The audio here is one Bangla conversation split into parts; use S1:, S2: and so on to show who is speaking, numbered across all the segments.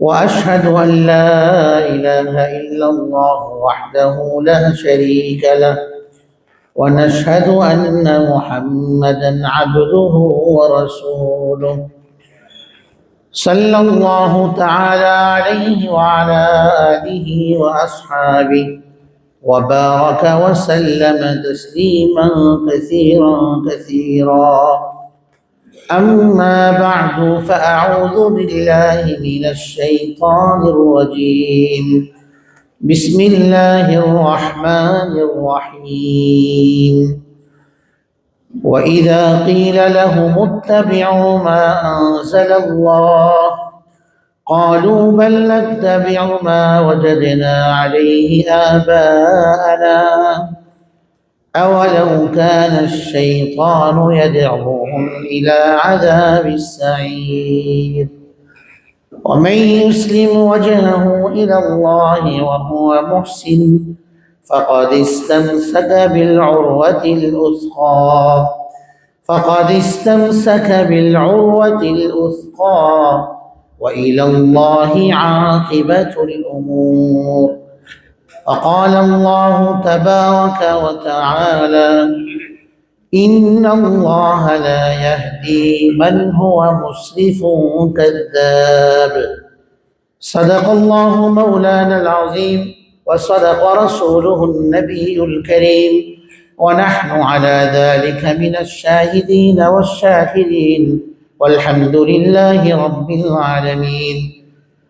S1: وأشهد أن لا إله إلا الله وحده لا شريك له ونشهد أن محمدا عبده ورسوله. صلى الله تعالى عليه وعلى آله وأصحابه وبارك وسلم تسليما كثيرا كثيرا. أما بعد فأعوذ بالله من الشيطان الرجيم. بسم الله الرحمن الرحيم. وإذا قيل لهم اتبعوا ما أنزل الله قالوا بل نتبع ما وجدنا عليه آباءنا. أولو كان الشيطان يدعوهم إلى عذاب السعير. ومن يسلم وجهه إلى الله وهو محسن فقد استمسك بالعروة الأثقى فقد استمسك بالعروة الأثقى وإلى الله عاقبة الأمور. فقال الله تبارك وتعالى إن الله لا يهدي من هو مسرف كذاب. صدق الله مولانا العظيم وصدق رسوله النبي الكريم. ونحن على ذلك من الشاهدين والشاكرين. والحمد لله رب العالمين.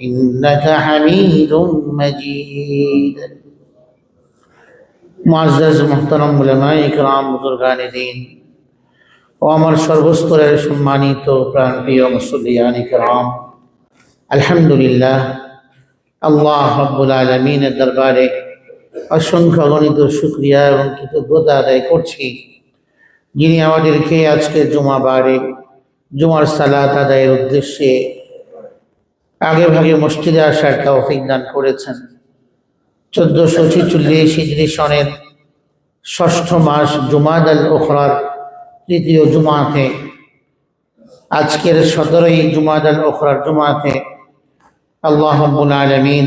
S1: إنك حميد مجيد মুআজ্জাজ মুহতারাম উলামায়ে ইকরাম বুজুর্গানে দিন ও আমার সর্বস্তরের সম্মানিত প্রাণপ্রিয় মুসল্লিয়ান ইকরাম আলহামদুলিল্লাহ আল্লাহ রাব্বুল আলামিনের দরবারে অসংখ্য গণিত শুক্রিয়া এবং কৃতজ্ঞতা আদায় করছি যিনি আমাদেরকে আজকে জুমা বারে জুমার সালাত আদায়ের উদ্দেশ্যে আগে ভাগে মসজিদে আসার তৌফিক দান করেছেন। চোদ্দশো ছিচল্লিশ হিজরি সনের ষষ্ঠ মাস জুমাদ আল ওখরার তৃতীয় জুমাতে, আজকের সতেরোই জুমাদ আল ওখরার জুমাতে আল্লাহ রব্বুল আলমিন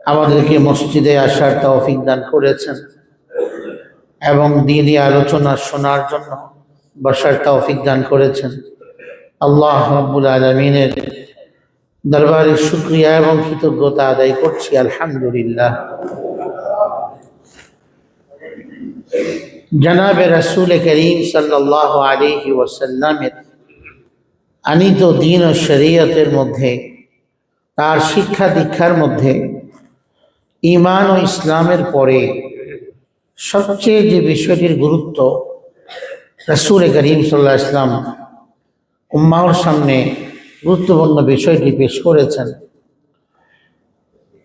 S1: আমাদেরকে মসজিদে আসার তৌফিক দান করেছেন এবং দিনই আলোচনা শোনার জন্য বসার তৌফিক দান করেছেন। আল্লাহ রব্বুল আলমিনের দরবারে শুক্রিয়া এবং কৃতজ্ঞতা আদায় করছি, আলহামদুলিল্লাহ। জনাবে রসুল করিম সাল্লাহ আলিহি ওসাল্লামের আনিত দিন ও শরীয়তের মধ্যে, তার শিক্ষা দীক্ষার মধ্যে ইমান ও ইসলামের পরে সবচেয়ে যে বিষয়টির গুরুত্ব রসুল করিম সাল্লাহ ইসলাম উম্মাওর সামনে গুরুত্বপূর্ণ বিষয়টি পেশ করেছেন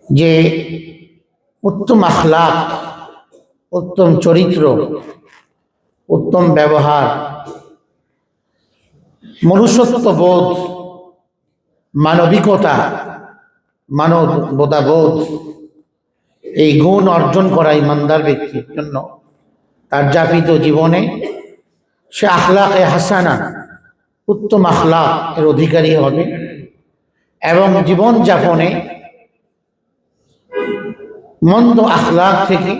S1: যে উত্তম আখলাক, উত্তম চরিত্র, উত্তম ব্যবহার মনুষ্যত্ব বোধ মানবিকতা, মানবতাবোধ, এই গুণ অর্জন করা ইমানদার ব্যক্তির জন্য তার যাপিত জীবনে সে আখলাকে হাসানা উত্তম আখলাক এর অধিকারী হবে এবং জীবন যাপনে মন্দ আখলাক থেকে,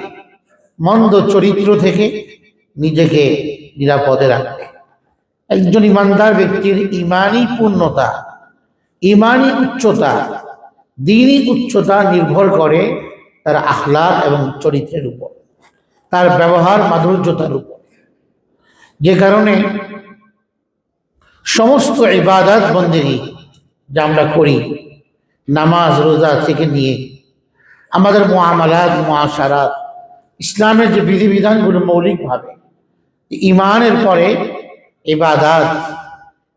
S1: মন্দ চরিত্র থেকে নিজেকে নিরাপদে রাখবে। একজন ইমানদার ব্যক্তির ইমানই পূর্ণতা, ইমানই উচ্চতা, দিনই উচ্চতা নির্ভর করে তার আখলাক এবং চরিত্রের উপর, তার ব্যবহার মাধুর্যতার উপর। যে কারণে সমস্ত ইবাদত বন্দেগী যা আমরা করি, নামাজ, রোজা থেকে নিয়ে। আমাদের মোয়ামালাত মোয়াশারাত ইসলামের যে বিধিবিধানগুলো মৌলিকভাবে ইমানের পরে এবাদাত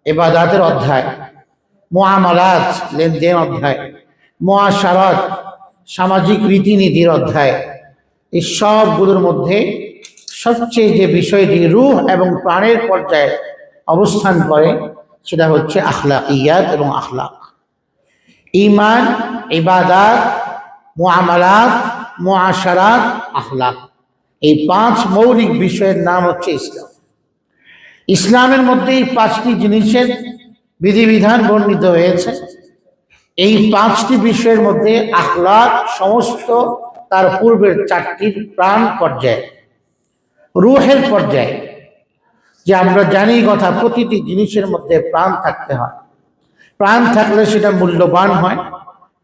S1: এবাদাতের অধ্যায় মোয়ামালাত লেনদেন অধ্যায় মোয়াশারাত সামাজিক রীতিনীতির অধ্যায়, এই সবগুলোর মধ্যে সবচেয়ে যে বিষয়টি রূহ এবং প্রাণের পর্যায়ে অবস্থান করে সেটা হচ্ছে আখলাক ইয়াত এবং আখলাক। ইমান ইবাদাত, মুআমালাত, মুআশারাত, আখলাক। এই পাঁচ মৌলিক বিষয়ের নাম হচ্ছে ইসলাম। ইসলামের মধ্যে এই পাঁচটি জিনিসের বিধিবিধান বর্ণিত হয়েছে। এই পাঁচটি বিষয়ের মধ্যে আখলাক সমস্ত তার পূর্বের চারটির প্রাণ পর্যায়ে, রুহের পর্যায়ে যে আমরা জানি কথা, প্রতিটি জিনিসের মধ্যে প্রাণ থাকতে হয়। প্রাণ থাকলে সেটা মূল্যবান হয়,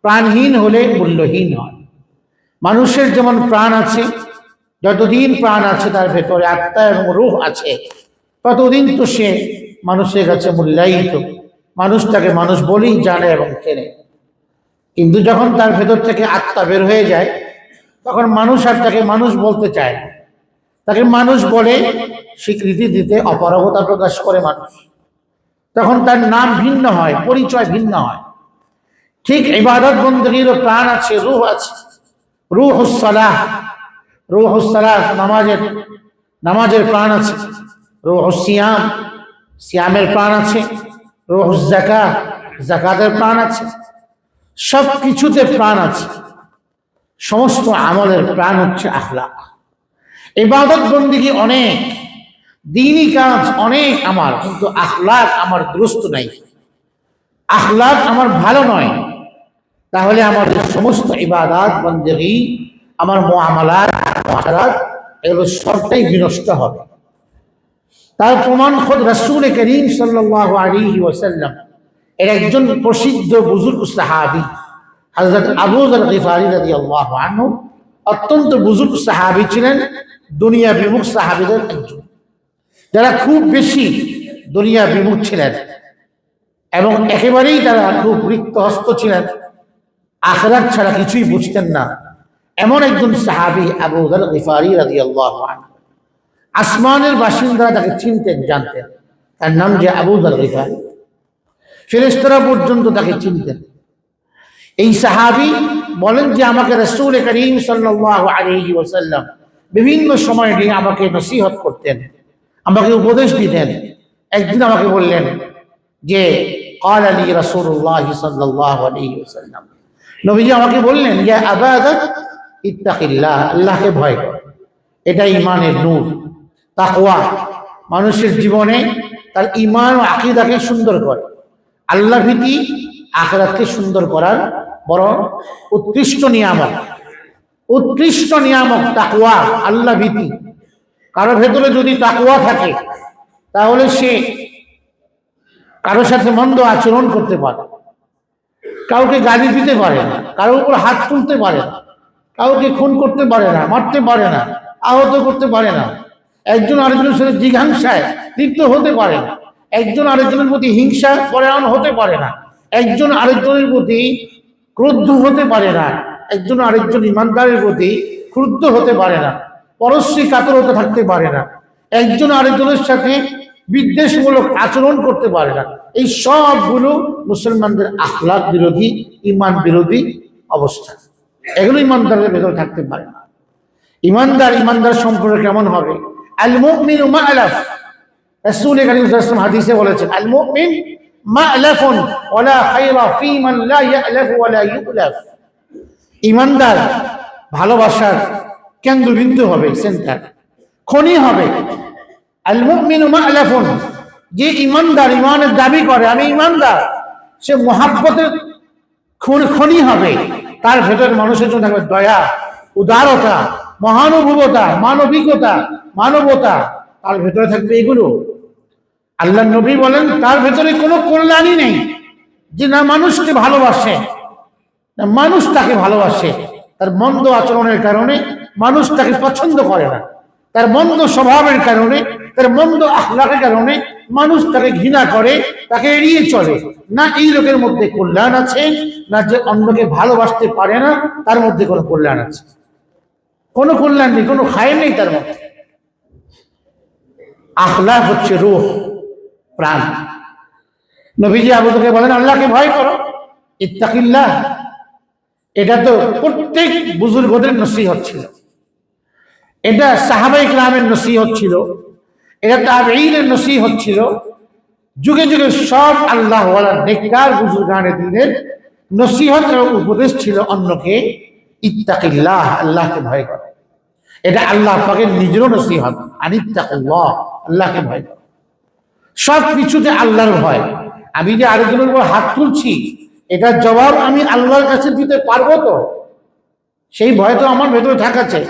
S1: প্রাণহীন হলে মূল্যহীন হয়। মানুষের যেমন প্রাণ আছে, যতদিন প্রাণ আছে তার ভেতরে আত্মা এবং রূহ আছে, ততদিন তো সে মানুষের কাছে মূল্যায়িত। মানুষ তাকে মানুষ বলেই জানে এবং চেনে। কিন্তু যখন তার ভেতর থেকে আত্মা বের হয়ে যায়, তখন মানুষ আর তাকে মানুষ বলতে চায় না। তাকে মানুষ বলে স্বীকৃতি দিতে অপারগতা প্রকাশ করে মানুষ। তখন তার নাম ভিন্ন হয় পরিচয় ভিন্ন হয়। ঠিক ইবাদত বন্দীরও প্রাণ আছে রুহ আছে। রুহ হুসালাহ রুহ হুসালাহ নামাজের নামাজের প্রাণ আছে। রুহ সিয়াম সিয়ামের প্রাণ আছে। রুহ জাকা জাকাতের প্রাণ আছে। সব কিছুতে প্রাণ আছে। সমস্ত আমলের প্রাণ হচ্ছে আখলাক ইবাদত বন্দিগি অনেক, দিনই কাজ অনেক আমার, কিন্তু আখলাক আমার দুরস্ত নাই। আখলাক আমার ভালো নয়। তাহলে আমার সমস্ত ইবাদাত বন্দেগি, আমার মহারাত এগুলো সবটাই বিনষ্ট হবে। তার প্রমাণ খোদ রসুল করিম সাল্লাহ আলী ওসাল্লাম এর একজন প্রসিদ্ধ বুজুর্গ সাহাবি হজরত আবু গিফারি রাজি আল্লাহ আনহু অত্যন্ত বুজুর্গ সাহাবি ছিলেন, দুনিয়া বিমুখ সাহাবিদের একজন। যারা খুব বেশি দুনিয়া বিমুখ ছিলেন এবং একেবারেই তারা খুব রিক্ত হস্ত ছিলেন, আখরাত ছাড়া কিছুই বুঝতেন না। এমন একজন সাহাবি আবু গিফারি রাজি আল্লাহ আসমানের বাসিন্দারা তাকে চিনতেন, জানতেন। তার নাম যে আবু গিফারি। ফেরেস্তরা পর্যন্ত তাকে চিনতেন। এই সাহাবি বলেন যে আমাকে রসুল করিম সাল্লাহ আলহি ওসাল্লাম বিভিন্ন সময় নিয়ে আমাকে নসিহত করতেন আমাকে উপদেশ দিতেন একদিন আমাকে বললেন যে قال لي رسول الله صلى الله عليه وسلم নবীজি আমাকে বললেন যে আবাদত ইত্তাকিল্লাহ আল্লাহকে ভয় কর এটা ইমানের নূর তাকওয়া মানুষের জীবনে তার ইমান ও আকিদাকে সুন্দর করে আল্লাহ ভীতি আখরাতকে সুন্দর করার বড় উৎকৃষ্ট নিয়ামক। উৎকৃষ্ট নিয়ামক তাকুয়া আল্লাহ ভীতি। কারও ভেতরে যদি তাকুয়া থাকে, তাহলে সে কারও সাথে মন্দ আচরণ করতে পারে। কাউকে গালি দিতে পারে না, কারোর উপর হাত তুলতে পারে না, কাউকে খুন করতে পারে না, মারতে পারে না, আহত করতে পারে না। একজন আরেকজনের সাথে জিঘাংসায় লিপ্ত হতে পারে না। একজন আরেকজনের প্রতি হিংসা, পরায়ণ হতে পারে না। একজন আরেকজনের প্রতি ক্রুদ্ধ হতে পারে না। একজন আরেকজন ইমানদারের প্রতি ক্রুদ্ধ হতে পারে না। পরশ্রী কাতরতা থাকতে পারে না। একজন আরেকজনের সাথে বিদ্বেষমূলক আচরণ করতে পারে না। এই সবগুলো মুসলমানদের আখলাক বিরোধী, ইমান বিরোধী অবস্থা। এগুলো ইমানদারের ভেতরে থাকতে পারে না। ইমানদার ইমানদার সম্পর্কে কেমন হবে? আল মুমিন মা আলাফ রাসূল হাদিসে বলেছেন আল মা'লাফুন ওয়ালা খায়রা ফি মান লা ইয়া'লাফ ওয়ালা ইউলাফ। ইমানদার, ভালোবাসার কেন্দ্রবিন্দু হবে সেন্টার খনি হবে। আল মুমিনু মা'লাফুন, যে ইমানদার ইমানের দাবি করে, আমি ইমানদার, সে মহাব্বতের খনি হবে। তার ভেতর মানুষের জন্য থাকবে দয়া, উদারতা, মহানুভবতা, মানবিকতা, মানবতা। তার ভেতরে থাকবে এগুলো। আল্লাহ নবী বলেন, তার ভেতরে কোনো কল্যাণই নেই। যে না মানুষকে ভালোবাসে, না মানুষ তাকে ভালোবাসে, তার মন্দ আচরণের কারণে মানুষ তাকে পছন্দ করে না। তার মন্দ স্বভাবের কারণে, তার মন্দ আখলাকের কারণে মানুষ তাকে ঘৃণা করে, তাকে এড়িয়ে চলে। না এই লোকের মধ্যে কল্যাণ আছে, না যে অন্যকে ভালোবাসতে পারে না, তার মধ্যে কোনো কল্যাণ আছে। কোনো কল্যাণ নেই, কোনো খায় নেই তার মধ্যে। আখলাক হচ্ছে রূহ। প্রাণ। নবীজি আবুদকে বলেন, আল্লাহকে ভয় করো, ইত্তাকিল্লাহ। এটা তো প্রত্যেক বুজুর্গদের নসিহত ছিল। এটা সাহাবাই গ্রামের নসিহত ছিল। এটা তাবেইনের নসিহত ছিল। যুগে যুগে সব আল্লাহ নেককার বুজুর্গানে দিনের নসিহত এবং উপদেশ ছিল অন্যকে, ইত্তাকিল্লাহ, আল্লাহকে ভয় করো। এটা আল্লাহ পাকের নিজেরও নসিহত। আনিত্তাকুল্লাহ, আল্লাহকে ভয় করো। সব কিছুতে আল্লাহর ভয়। আমি যে আরেকজনের উপর হাত তুলছি, এটার জবাব আমি আল্লাহর কাছে দিতে পারব তো? সেই ভয় তো আমার ভেতরে থাকা চাই।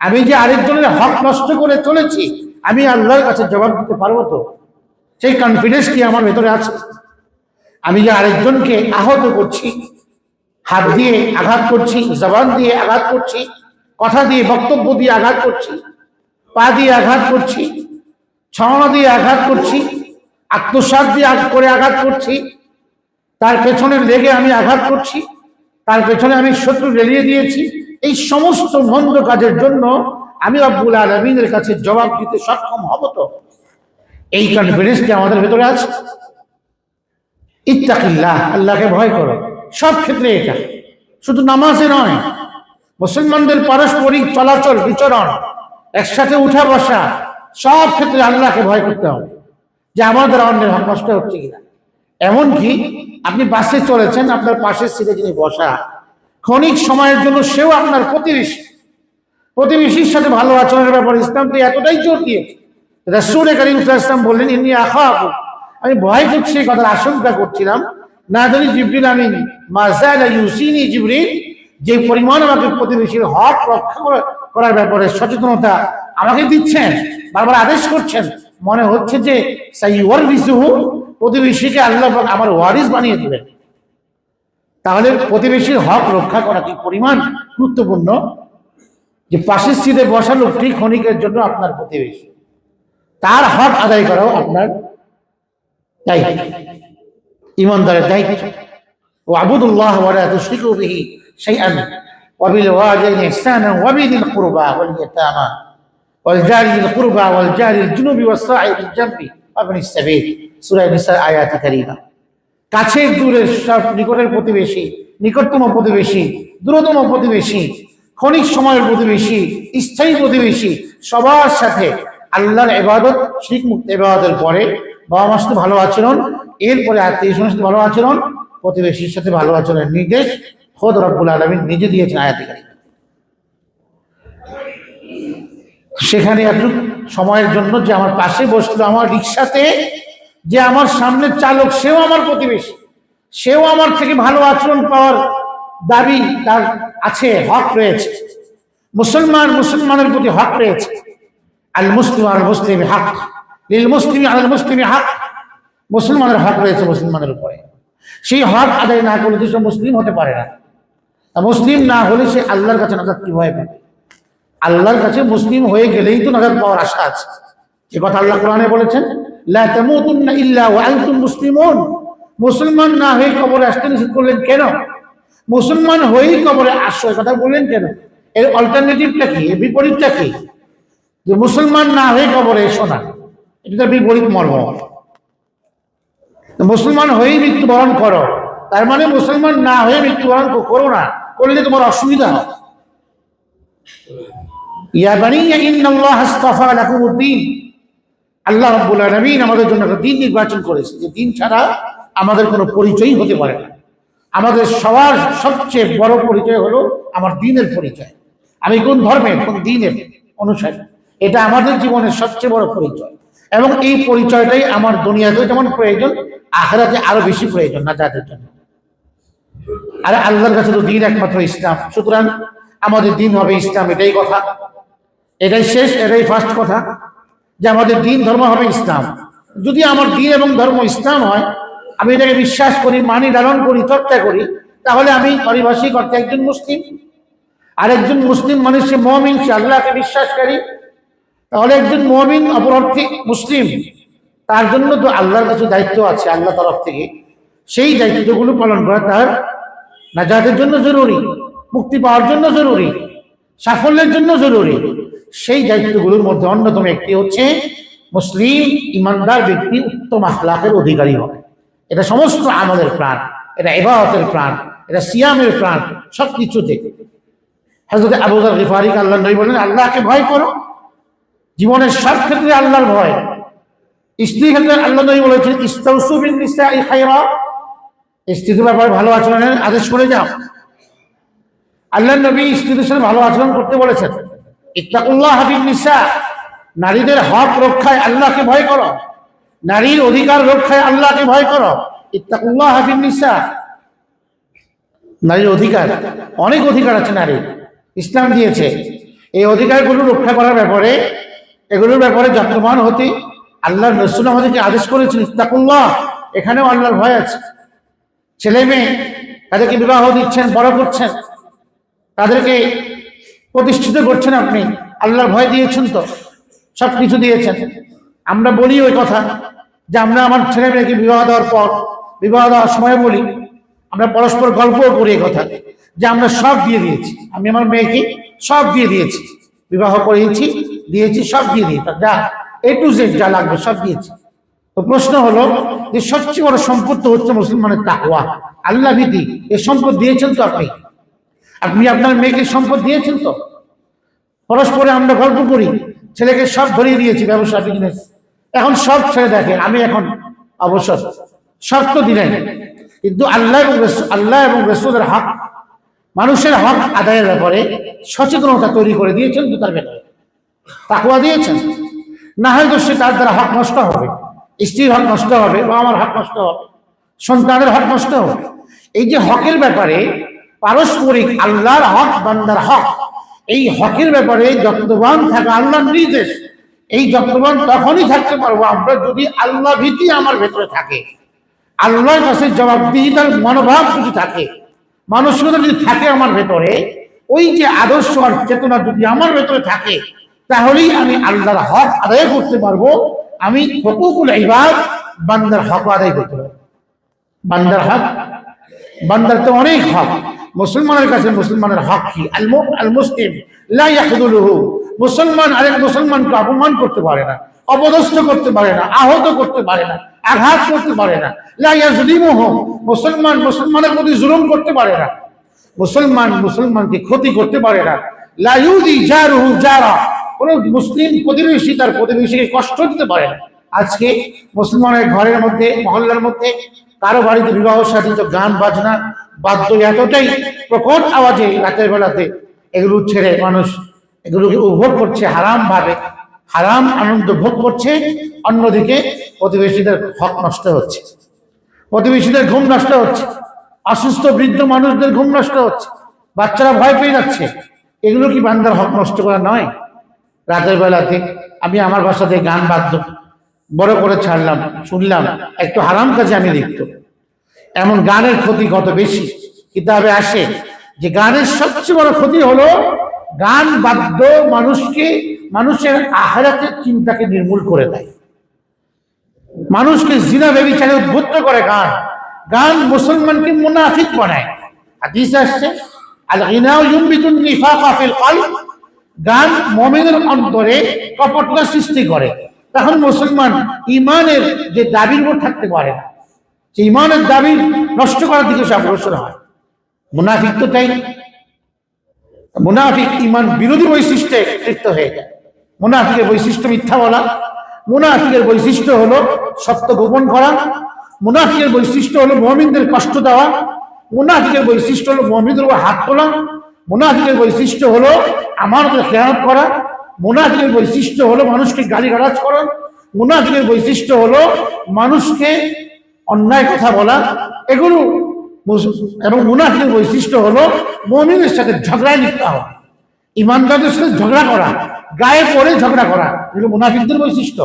S1: আমি যে আরেকজনের হক নষ্ট করে চলেছি, আমি আল্লাহর কাছে জবাব দিতে পারব তো? সেই কনফিডেন্স কি আমার ভেতরে আছে? আমি যে আরেকজনকে আহত করছি, হাত দিয়ে আঘাত করছি, জবান দিয়ে আঘাত করছি, কথা দিয়ে বক্তব্য দিয়ে আঘাত করছি, পা দিয়ে আঘাত করছি ছড়া দিয়ে আঘাত করছি আত্মসাত দিয়ে করে আঘাত করছি, তার পেছনে লেগে আমি আঘাত করছি, তার পেছনে আমি শত্রু রেলিয়ে দিয়েছি। এই সমস্ত মন্দ কাজের জন্য আমি আব্বুল আলমিনের কাছে জবাব দিতে সক্ষম হব তো। এই কনফিডেন্স কি আমাদের ভেতরে আছে। ইত্তাকিল্লাহ, আল্লাহকে ভয় করো। সব ক্ষেত্রে এটা। শুধু নামাজে নয়, মুসলমানদের পারস্পরিক চলাচল, বিচরণ, একসাথে উঠা বসা সব ক্ষেত্রে আল্লাহকে ভয় করতে হবে যে আমাদের অন্যের হক নষ্ট হচ্ছে কিনা। এমনকি আপনি বাসে চলেছেন, আপনার পাশের সিটে যিনি বসা, ক্ষণিক সময়ের জন্য সেও আপনার প্রতিবেশী। প্রতিবেশীর সাথে ভালো আচরণের ব্যাপারে ইসলাম তো এতটাই জোর দিয়েছে। রাসূল করিম ওয়াসাল্লাম বললেন, ইন্নি আখাফু। আমি ভয় করছি, এই কথার আশঙ্কা করছিলাম। না জানি জিবরিল আমিন মাজাল ইউসিনি জিবরিল, যে পরিমাণ আমাকে প্রতিবেশীর হক রক্ষা করা- করার ব্যাপারে সচেতনতা আমাকে দিচ্ছেন, বারবার আদেশ করছেন। মনে হচ্ছে যে সাই প্রতিবেশীকে আল্লাহ আমার ওয়ারিস বানিয়ে দেবেন। তাহলে প্রতিবেশীর হক রক্ষা করা কি পরিমাণ গুরুত্বপূর্ণ? যে পাশের সিটে বসা লোকটি ক্ষণিকের জন্য আপনার প্রতিবেশী। তার হক আদায় করাও আপনার দায়িত্ব। ইমানদারের দায়িত্ব। ও আবুদুল্লাহ বিহি শাইআন। وبالوالدين إحسانا وبذي القربى واليتامى والجار ذي القربى والجار الجنوب والصاحب بالجنب وابن السبيل সূরা নিসার আয়াত কারীমা কাছের দূরের সব নিকটের প্রতিবেশী নিকটতম প্রতিবেশী দূরতম প্রতিবেশী ক্ষণিক সময়ের প্রতিবেশী স্থায়ী প্রতিবেশী সবার সাথে আল্লাহর এবাদত শিখ মুক্ত এবাদতের পরে বাবা মার সাথে ভালো আচরণ এরপরে আত্মীয় স্বজনের সাথে ভালো আচরণ প্রতিবেশীর সাথে ভালো আচরণের নির্দেশ খোদ রব্বুল আলমিন নিজে দিয়েছেন আয়াতিকারী সেখানে একটু সময়ের জন্য যে আমার পাশে বসল আমার রিক্সাতে, যে আমার সামনের চালক, সেও আমার প্রতিবেশী, সেও আমার থেকে ভালো আচরণ পাওয়ার দাবি তার আছে, হক রয়েছে। মুসলমান মুসলমানের প্রতি হক রয়েছে। আল মুসলিম আল মুসলিম হক, লিল মুসলিম আল মুসলিম হক। মুসলমানের হক রয়েছে মুসলমানের উপরে। সেই হক আদায় না করলে তো মুসলিম হতে পারে না। মুসলিম না হলে সে আল্লাহর কাছে নাজাত কীভাবে পাবে? আল্লাহর কাছে মুসলিম হয়ে গেলেই তো নাজাত পাওয়ার আশা আছে। যে কথা আল্লাহ কোরআনে বলেছেন মুসলিমুন। মুসলমান না হয়ে কবরে আসতে নিষেধ করলেন কেন? মুসলমান হয়েই কবরে আসো কথা বললেন কেন? এর অল্টারনেটিভটা কি? এর বিপরীতটা কি? যে মুসলমান না হয়ে কবরে এসো না। এটা তার বিপরীত মর্ম। মুসলমান হয়েই মৃত্যুবরণ করো। তার মানে মুসলমান না হয়ে মৃত্যুবরণ করো না। করলে তোমার অসুবিধা লাকুমুদ্দিন আল্লাহ রাব্বুল আমাদের জন্য একটা দিন নির্বাচন করেছে। যে দিন ছাড়া আমাদের কোনো পরিচয়ই হতে পারে না। আমাদের সবার সবচেয়ে বড় পরিচয় হলো আমার দিনের পরিচয়। আমি কোন ধর্মের কোন দিনের অনুসারী? এটা আমাদের জীবনের সবচেয়ে বড় পরিচয়। এবং এই পরিচয়টাই আমার দুনিয়াতেও যেমন প্রয়োজন, আখেরাতে আরও বেশি প্রয়োজন না যাদের জন্য। আর আল্লাহর কাছে তো দিন একমাত্র ইসলাম। সুতরাং আমাদের দিন হবে ইসলাম, এটাই কথা। এটাই শেষ, এটাই ফার্স্ট কথা, যে আমাদের দিন ধর্ম হবে ইসলাম। যদি আমার দিন এবং ধর্ম ইসলাম হয়, আমি এটাকে বিশ্বাস করি, মানি, লালন করি, চর্চা করি, তাহলে আমি পারিভাষিক অর্থে একজন মুসলিম। আরেকজন মুসলিম মানে সে মমিন, সে আল্লাহকে বিশ্বাসকারী তাহলে একজন মমিন অপর মুসলিম, তার জন্য তো আল্লাহর কাছে দায়িত্ব আছে, আল্লাহ তরফ থেকে। সেই দায়িত্বগুলো পালন করা তার নাজাতের জন্য জরুরি, মুক্তি পাওয়ার জন্য জরুরি, সাফল্যের জন্য জরুরি। সেই দায়িত্বগুলোর মধ্যে অন্যতম একটি হচ্ছে মুসলিম ইমানদার ব্যক্তি উত্তম আখলাকের অধিকারী হবে। এটা সমস্ত আমাদের প্রাণ, এটা এবাহতের প্রাণ, এটা সিয়ামের প্রাণ সব কিছুতে হজরত আবুজার গিফারিক আল্লাহ নবী বলেন আল্লাহকে ভয় করো। জীবনের সব ক্ষেত্রে আল্লাহর ভয়। স্ত্রী ক্ষেত্রে আল্লাহ নবী বলেছেন ইস্তাউসুবিন নিসাই খায়রা স্ত্রীদের ব্যাপারে ভালো আচরণের আদেশ করে যাও। আল্লাহ নবী স্ত্রীদের সাথে ভালো আচরণ করতে বলেছেন। ইত্তাকুল্লাহ হাবিব নিসা, নারীদের হক রক্ষায় আল্লাহকে ভয় করো। নারীর অধিকার রক্ষায় আল্লাহকে ভয় করো। ইত্তাকুল্লাহ হাবিব নিসা, নারীর অধিকার, অনেক অধিকার আছে নারীর। ইসলাম দিয়েছে। এই অধিকারগুলো রক্ষা করার ব্যাপারে, এগুলোর ব্যাপারে যত্নবান হতে আল্লাহ রসুল আমাদেরকে আদেশ করেছেন ইস্তাকুল্লাহ এখানেও আল্লাহর ভয় আছে। ছেলে মেয়ে তাদেরকে বিবাহ দিচ্ছেন, বড় করছেন, তাদেরকে প্রতিষ্ঠিত করছেন আপনি, আল্লাহর ভয় দিয়েছেন তো সব কিছু দিয়েছেন। আমরা বলি ওই কথা যে আমরা আমার ছেলে মেয়েকে বিবাহ দেওয়ার পর, বিবাহ দেওয়ার সময় বলি, আমরা পরস্পর গল্পও করি এই কথা, যে আমরা সব দিয়ে দিয়েছি, আমি আমার মেয়েকে সব দিয়ে দিয়েছি, বিবাহ করেছি, দিয়েছি, সব দিয়ে দিয়েছি, যা এ টু জেড যা লাগবে সব দিয়েছি। তো প্রশ্ন হলো যে সবচেয়ে বড় সম্পদ তো হচ্ছে মুসলমানের তাকওয়া আল্লাহ ভীতি, এই সম্পদ দিয়েছেন তো আপনি? আপনি আপনার মেয়েকে সম্পদ দিয়েছেন তো? পরস্পরে আমরা গল্প করি, ছেলেকে সব ধরিয়ে দিয়েছি, ব্যবসা বিজনেস এখন সব ছেড়ে দেখে, আমি এখন অবসর। সব তো দিলেন। কিন্তু আল্লাহ এবং আল্লাহ এবং রসুলের হক, মানুষের হক আদায়ের ব্যাপারে সচেতনতা তৈরি করে দিয়েছেন তো তার ব্যাপারে তাকুয়া দিয়েছেন। না হয়তো সে তার দ্বারা হক নষ্ট হবে। স্ত্রীর হক নষ্ট হবে বা আমার হক নষ্ট হবে, সন্তানের হক নষ্ট হবে। এই যে হকের ব্যাপারে পারস্পরিক আল্লাহর হক, বান্দার হক, এই হকের ব্যাপারে যত্নবান থাকা আল্লাহর নির্দেশ, এই যত্নবান তখনই থাকতে পারব আমরা যদি আল্লাহ ভীতি আমার ভেতরে থাকে। আল্লাহর কাছে জবাবদিহিতার মনোভাব যদি থাকে, মানসিকতা যদি থাকে আমার ভেতরে, ওই যে আদর্শ আর চেতনা যদি আমার ভেতরে থাকে, তাহলেই আমি আল্লাহর হক আদায় করতে পারব। আমি হকুকুল ইবাদ, বান্দার হক আদায় করতে পারব বান্দার হক? বান্দার তো অনেক হক। মুসলমানের কাছে মুসলমানের হক কি? আল মুসলিম মুসলমান আরেক মুসলমানকে অপমান করতে পারে না, অপদস্থ করতে পারে না, আহত করতে পারে না, আঘাত করতে পারে না, লা ইয়াজলিমুহু। মুসলমান মুসলমানের প্রতি জুলুম করতে পারে না, মুসলমান মুসলমানকে ক্ষতি করতে পারে না। লা ইউদি জারুহু জারা। কোন মুসলিম প্রতিবেশী তার প্রতিবেশীকে কষ্ট দিতে পারে না। আজকে মুসলমানের ঘরের মধ্যে, মহল্লার মধ্যে, কারও বাড়িতে বিবাহ সাধিত গান, বাজনা, বাদ্য এতটাই প্রকট আওয়াজে রাতের বেলাতে এগুলো ছেড়ে মানুষ এগুলোকে উপভোগ করছে হারাম ভাবে হারাম আনন্দ ভোগ করছে, অন্যদিকে প্রতিবেশীদের হক নষ্ট হচ্ছে। প্রতিবেশীদের ঘুম নষ্ট হচ্ছে, অসুস্থ বৃদ্ধ মানুষদের ঘুম নষ্ট হচ্ছে, বাচ্চারা ভয় পেয়ে যাচ্ছে। এগুলো কি বান্দার হক নষ্ট করা নয়? রাতের বেলাতে আমি আমার বাসাতে গান বাদ্য বড় করে ছাড়লাম, শুনলাম, একটু হারাম কাজে আমি লিপ্ত। এমন গানের ক্ষতি কত বেশি? কিতাবে আসে যে গানের সবচেয়ে বড় ক্ষতি হলো গান বাদ্য মানুষকে, মানুষের আহারাতের চিন্তাকে নির্মূল করে দেয়। মানুষকে জিনা বেবিচারে উদ্বুদ্ধ করে গান। গান মুসলমানকে মুনাফিক বানায়। হাদিস আসছে আল গিনাউ ইউমবিতুন নিফাকা ফিল গান মুমিনের অন্তরে কপটতা সৃষ্টি করে। তখন মুসলমান ইমানের যে দাবির উপর থাকতে পারে না, যে ইমানের দাবি নষ্ট করার দিকে সে অগ্রসর হয়। মুনাফিক তো তাই। মুনাফিক ইমান বিরোধী বৈশিষ্ট্যে লিপ্ত হয়ে যায়। মুনাফিকের বৈশিষ্ট্য মিথ্যা বলা। মুনাফিকের বৈশিষ্ট্য হলো সত্য গোপন করা। মুনাফিকের বৈশিষ্ট্য হলো মমিনদের কষ্ট দেওয়া। মুনাফিকের বৈশিষ্ট্য হলো মমিনদের উপর হাত তোলা। মুনাফিকের বৈশিষ্ট্য হলো আমাদের খেয়ানত করা, মুনাফিকের বৈশিষ্ট্য হলো মানুষকে গালিগালাজ করা, মুনাফিকের বৈশিষ্ট্য হলো মানুষকে অন্যায় কথা বলা, এগুলো এবং মুনাফিকের বৈশিষ্ট্য হলো মমিনের সাথে ঝগড়ায় লিপ্ত হওয়া, ইমানদারদের সাথে ঝগড়া করা, গায়ে পড়ে ঝগড়া করা, এগুলো মুনাফিকদের বৈশিষ্ট্য।